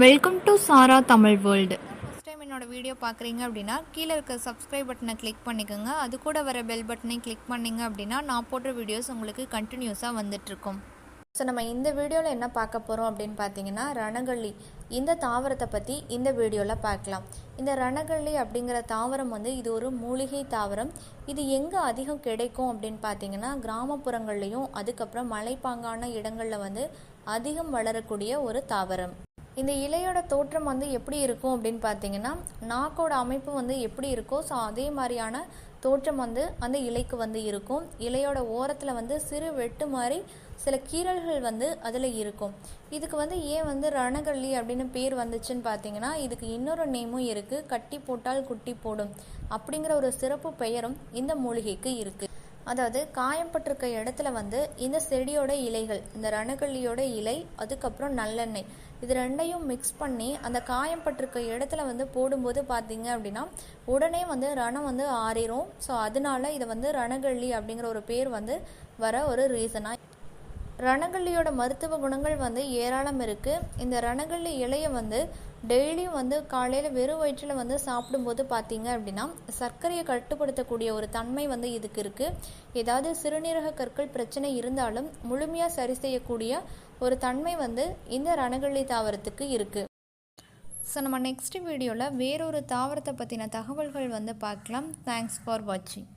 Welcome to Sara Tamil world first time என்னோட video பார்க்குறீங்க அப்படின்னா கீழே இருக்க சப்ஸ்கிரைப் பட்டனை கிளிக் பண்ணிக்கோங்க. அது கூட வர பெல் பட்டனையும் கிளிக் பண்ணிங்க அப்படின்னா நான் போடுற வீடியோஸ் உங்களுக்கு கண்டினியூஸாக வந்துட்ருக்கும் ஸோ நம்ம இந்த வீடியோவில் என்ன பார்க்க போகிறோம் அப்படின்னு பார்த்தீங்கன்னா ரணகள்ளி. இந்த தாவரத்தை பற்றி இந்த வீடியோவில் பார்க்கலாம். இந்த ரணகள்ளி அப்படிங்கிற தாவரம் வந்து இது ஒரு மூலிகை தாவரம். இது எங்கே அதிகம் கிடைக்கும் அப்படின்னு பார்த்தீங்கன்னா கிராமப்புறங்கள்லையும் அதுக்கப்புறம் மலைப்பாங்கான இடங்களில் வந்து அதிகம் வளரக்கூடிய ஒரு தாவரம். இந்த இலையோட தோற்றம் வந்து எப்படி இருக்கும் அப்படின்னு பார்த்தீங்கன்னா நாக்கோட அமைப்பு வந்து எப்படி இருக்கோ ஸோ அதே மாதிரியான தோற்றம் வந்து அந்த இலைக்கு வந்து இருக்கும். இலையோட ஓரத்தில் வந்து சிறு வெட்டு மாதிரி சில கீறல்கள் வந்து அதில் இருக்கும். இதுக்கு வந்து ஏன் வந்து ரணகள்ளி அப்படின்னு பேர் வந்துச்சுன்னு பார்த்தீங்கன்னா இதுக்கு இன்னொரு நேமும் இருக்குது கட்டி போட்டால் குட்டி போடும் அப்படிங்கிற ஒரு சிறப்பு பெயரும் இந்த மூலிகைக்கு இருக்குது அதாவது காயம்பட்டிருக்க இடத்துல வந்து இந்த செடியோட இலைகள் இந்த ரணகள்ளியோட இலை அதுக்கப்புறம் நல்லெண்ணெய். இது ரெண்டையும் மிக்ஸ் பண்ணி அந்த காயம்பட்டிருக்க இடத்துல வந்து போடும்போது பார்த்தீங்க அப்படின்னா உடனே வந்து ரணம் வந்து ஆறிரும். ஸோ அதனால இதை வந்து ரணகள்ளி அப்படிங்கிற ஒரு பேர் வந்து வர ஒரு ரீசனாக ரணங்கள்லியோட மருத்துவ குணங்கள் வந்து ஏராளம் இருக்குது இந்த ரணகள்ளி இலையை வந்து டெய்லியும் வந்து காலையில் வெறும் வயிற்றில் வந்து சாப்பிடும்போது பார்த்தீங்க அப்படின்னா சர்க்கரையை கட்டுப்படுத்தக்கூடிய ஒரு தன்மை வந்து இதுக்கு இருக்குது ஏதாவது சிறுநீரக கற்கள் பிரச்சனை இருந்தாலும் முழுமையாக சரி செய்யக்கூடிய ஒரு தன்மை வந்து இந்த ரணகள்ளி தாவரத்துக்கு இருக்குது ஸோ நம்ம நெக்ஸ்ட் வீடியோவில் வேறொரு தாவரத்தை பற்றின தகவல்கள் வந்து பார்க்கலாம். தேங்க்ஸ் ஃபார் வாட்சிங்